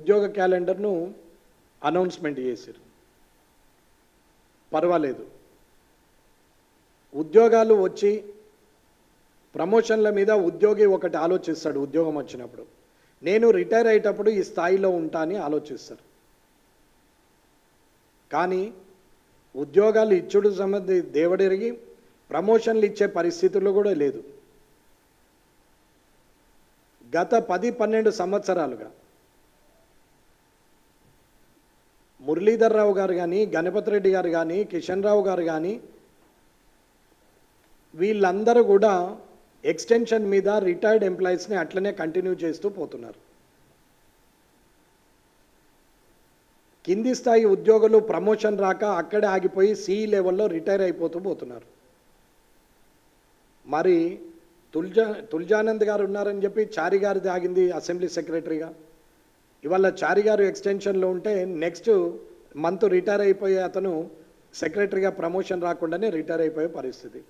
ఉద్యోగ క్యాలెండర్ను అనౌన్స్మెంట్ చేశారు పర్వాలేదు. ఉద్యోగాలు వచ్చి ప్రమోషన్ల మీద ఉద్యోగి ఒకటి ఆలోచిస్తాడు ఉద్యోగం వచ్చినప్పుడు. నేను రిటైర్ అయ్యేటప్పుడు ఈ స్థాయిలో ఉంటా అని ఆలోచిస్తారు. కానీ ఉద్యోగాలు ఇచ్చుడు సంబంధి దేవుడెరిగి ప్రమోషన్లు ఇచ్చే పరిస్థితులు కూడా లేదు. గత పది పన్నెండు సంవత్సరాలుగా మురళీధర్ రావు గారు కానీ గణపతి రెడ్డి గారు కానీ కిషన్ రావు గారు కానీ వీళ్ళందరూ కూడా ఎక్స్టెన్షన్ మీద రిటైర్డ్ ఎంప్లాయీస్ని అట్లనే కంటిన్యూ చేస్తూ పోతున్నారు. కింది స్థాయి ఉద్యోగులు ప్రమోషన్ రాక అక్కడే ఆగిపోయి సిఈ లెవెల్లో రిటైర్ అయిపోతూ పోతున్నారు. మరి తుల్జా తుల్జానంద్ గారు ఉన్నారని చెప్పి చారి గారిది ఆగింది అసెంబ్లీ సెక్రటరీగా. ఇవాళ చారి గారు ఎక్స్టెన్షన్లో ఉంటే నెక్స్ట్ మంత్ రిటైర్ అయిపోయే అతను సెక్రటరీగా ప్రమోషన్ రాకుండానే రిటైర్ అయిపోయే పరిస్థితి.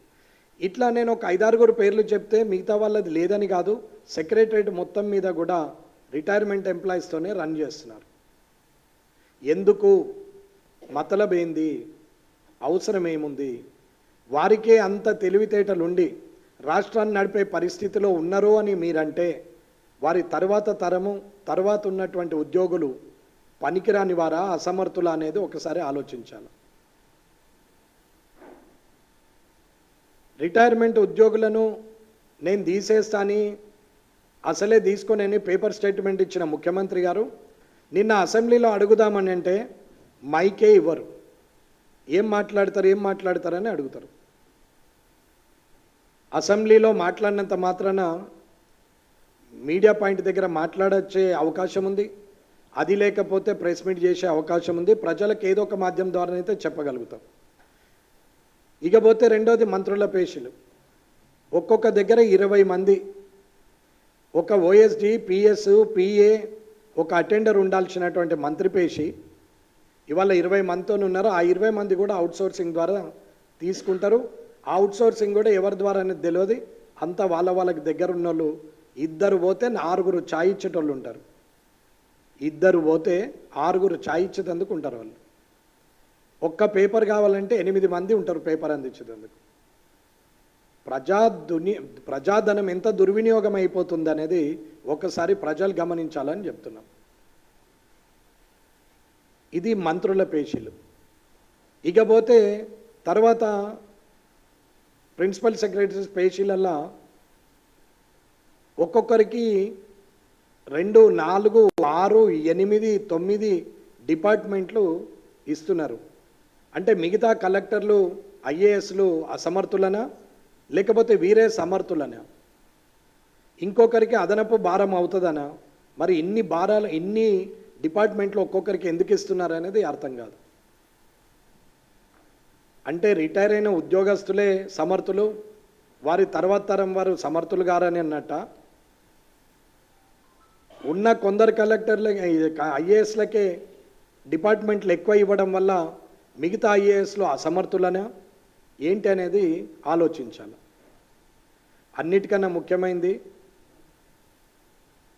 ఇట్లా నేను ఒక ఐదారుగురు పేర్లు చెప్తే మిగతా వాళ్ళది లేదని కాదు సెక్రటరేట్ మొత్తం మీద కూడా రిటైర్మెంట్ ఎంప్లాయీస్తోనే రన్ చేస్తున్నారు. ఎందుకు? మతలబేంది అవసరం ఏముంది? వారికే అంత తెలివితేటలుండి రాష్ట్రాన్ని నడిపే పరిస్థితిలో ఉన్నారు అని మీరంటే వారి తర్వాత తరము తర్వాత ఉన్నటువంటి ఉద్యోగులు పనికిరాని వారా అసమర్థుల అనేది ఒకసారి ఆలోచించాలి రిటైర్మెంట్ ఉద్యోగులను నేను తీసేస్తాని అసలే తీసుకునేని పేపర్ స్టేట్మెంట్ ఇచ్చిన ముఖ్యమంత్రి గారు నిన్న అసెంబ్లీలో అడుగుదామని అంటే మైకే ఇవ్వరు. ఏం మాట్లాడతారు ఏం మాట్లాడతారని అడుగుతారు. అసెంబ్లీలో మాట్లాడినంత మాత్రాన మీడియా పాయింట్ దగ్గర మాట్లాడచ్చే అవకాశం ఉంది. అది లేకపోతే ప్రెస్ మీట్ చేసే అవకాశం ఉంది. ప్రజలకు ఏదో ఒక మాధ్యమం ద్వారానైతే చెప్పగలుగుతాం. ఇకపోతే రెండోది మంత్రుల పేషీలు. ఒక్కొక్క దగ్గర ఇరవై మంది. ఒక ఓఎస్డి పిఎస్ పిఏ ఒక అటెండర్ ఉండాల్సినటువంటి మంత్రి పేషి. ఇవాళ ఇరవై మందితో ఉన్నారు. ఆ ఇరవై మంది కూడా అవుట్సోర్సింగ్ ద్వారా తీసుకుంటారు. ఆ అవుట్సోర్సింగ్ కూడా ఎవరి ద్వారా అనేది తెలియదు. అంతా వాళ్ళ వాళ్ళకి దగ్గర ఉన్న వాళ్ళు ఇద్దరు పోతే నాలుగురు ఛాయ్ ఇచ్చేటోళ్ళు ఉంటారు. ఇద్దరు పోతే ఆరుగురు ఛాయ్ ఇచ్చేటందుకు ఉంటారు వాళ్ళు. ఒక్క పేపర్ కావాలంటే ఎనిమిది మంది ఉంటారు పేపర్ అందించేటందుకు. ప్రజా దుని ప్రజాధనం ఎంత దుర్వినియోగం అయిపోతుంది అనేది ఒకసారి ప్రజలు గమనించాలని చెప్తున్నాం. ఇది మంత్రుల పేషీలు. ఇకపోతే తర్వాత ప్రిన్సిపల్ సెక్రటరీస్ పేషీలల్లో ఒక్కొక్కరికి రెండు నాలుగు ఆరు ఎనిమిది తొమ్మిది డిపార్ట్మెంట్లు ఇస్తున్నారు. అంటే మిగతా కలెక్టర్లు ఐఏఎస్లు అసమర్థులనా? లేకపోతే వీరే సమర్థులనా? ఇంకొకరికి అదనపు భారం అవుతుందనా? మరి ఇన్ని భారాలు ఇన్ని డిపార్ట్మెంట్లు ఒక్కొక్కరికి ఎందుకు ఇస్తున్నారు అనేది అర్థం కాదు. అంటే రిటైర్ అయిన ఉద్యోగస్తులే సమర్థులు వారి తర్వాత తరం వారు సమర్థులు గారని అన్నట్ట? ఉన్న కొందరు కలెక్టర్లు ఐఏఎస్లకే డిపార్ట్మెంట్లు ఎక్కువ ఇవ్వడం వల్ల మిగతా ఐఏఎస్లు అసమర్థులనా? ఏంటి అనేది ఆలోచించాలి. అన్నిటికన్నా ముఖ్యమైనది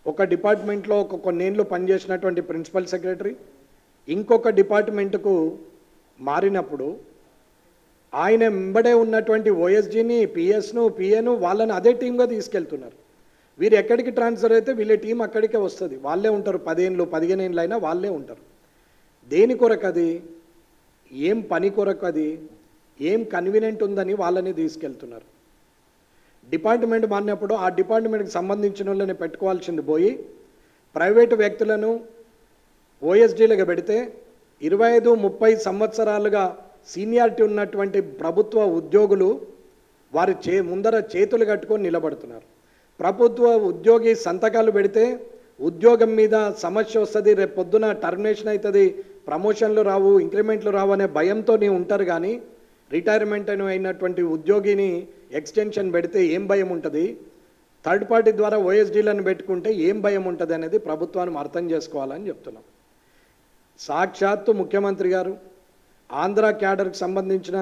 ఒక డిపార్ట్మెంట్లో ఒక కొన్నేళ్ళు పనిచేసినటువంటి ప్రిన్సిపల్ సెక్రటరీ ఇంకొక డిపార్ట్మెంట్కు మారినప్పుడు ఆయన వెంబడే ఉన్నటువంటి ఓఎస్జీని పిఎస్ను పిఏను వాళ్ళని అదే టీంగా తీసుకెళ్తున్నారు. వీరు ఎక్కడికి ట్రాన్స్ఫర్ అయితే వీళ్ళ టీం అక్కడికే వస్తుంది. వాళ్ళే ఉంటారు. పదిహేనులు పదిహేను ఏళ్ళు అయినా వాళ్ళే ఉంటారు. దేని కొరకు అది? ఏం పని కొరకు అది? ఏం కన్వీనియంట్ ఉందని వాళ్ళని తీసుకెళ్తున్నారు. డిపార్ట్మెంట్ మారినప్పుడు ఆ డిపార్ట్మెంట్కి సంబంధించిన వాళ్ళని పెట్టుకోవాల్సింది పోయి ప్రైవేటు వ్యక్తులను ఓఎస్డీలుగా పెడితే ఇరవై ఐదు ముప్పై సంవత్సరాలుగా సీనియారిటీ ఉన్నటువంటి ప్రభుత్వ ఉద్యోగులు వారి చే ముందర చేతులు కట్టుకొని నిలబడుతున్నారు. ప్రభుత్వ ఉద్యోగి సంతకాలు పెడితే ఉద్యోగం మీద సమస్య వస్తుంది రేపు పొద్దున టర్మినేషన్ అవుతుంది ప్రమోషన్లు రావు ఇంక్రిమెంట్లు రావు అనే భయంతో ఉంటారు కానీ రిటైర్మెంట్ అని అయినటువంటి ఉద్యోగిని ఎక్స్టెన్షన్ పెడితే ఏం భయం ఉంటుంది? థర్డ్ పార్టీ ద్వారా ఓఎస్డీలను పెట్టుకుంటే ఏం భయం ఉంటుంది అనేది ప్రభుత్వాన్ని అర్థం చేసుకోవాలని చెప్తున్నాం. సాక్షాత్తు ముఖ్యమంత్రి గారు ఆంధ్ర క్యాడర్కి సంబంధించిన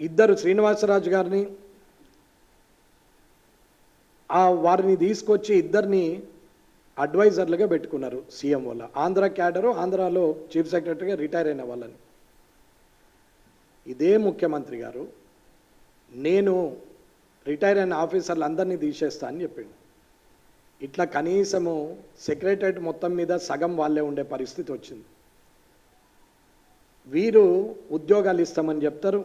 ఇద్దరు శ్రీనివాసరాజు గారిని ఆ వారిని తీసుకొచ్చి ఇద్దరిని అడ్వైజర్లుగా పెట్టుకున్నారు సీఎం వల్ల. ఆంధ్ర క్యాడరు ఆంధ్రాలో చీఫ్ సెక్రటరీగా రిటైర్ అయిన వాళ్ళని. ఇదే ముఖ్యమంత్రి గారు నేను రిటైర్ అయిన ఆఫీసర్లు అందరినీ తీసేస్తా అని చెప్పిండు. ఇట్లా కనీసము సెక్రటరేట్ మొత్తం మీద సగం వాళ్ళే ఉండే పరిస్థితి వచ్చింది. వీరు ఉద్యోగాలు ఇస్తామని చెప్తారు